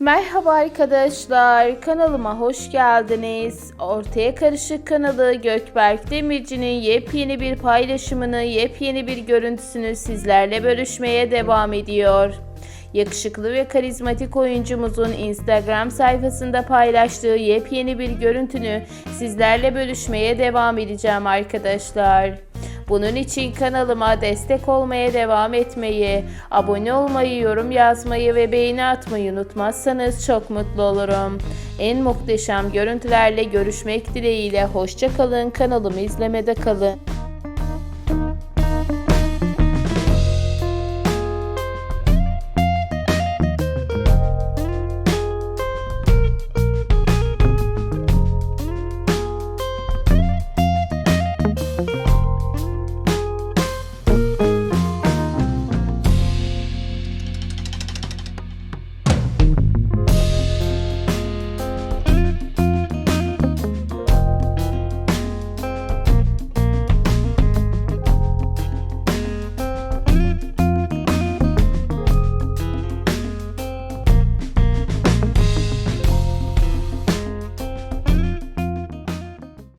Merhaba arkadaşlar, kanalıma hoş geldiniz. Ortaya Karışık kanalı Gökberk Demirci'nin yepyeni bir paylaşımını, yepyeni bir görüntüsünü sizlerle bölüşmeye devam ediyor. Yakışıklı ve karizmatik oyuncumuzun Instagram sayfasında paylaştığı yepyeni bir görüntünü sizlerle bölüşmeye devam edeceğim arkadaşlar. Bunun için kanalıma destek olmaya devam etmeyi, abone olmayı, yorum yazmayı ve beğeni atmayı unutmazsanız çok mutlu olurum. En muhteşem görüntülerle görüşmek dileğiyle hoşça kalın, kanalımı izlemede kalın.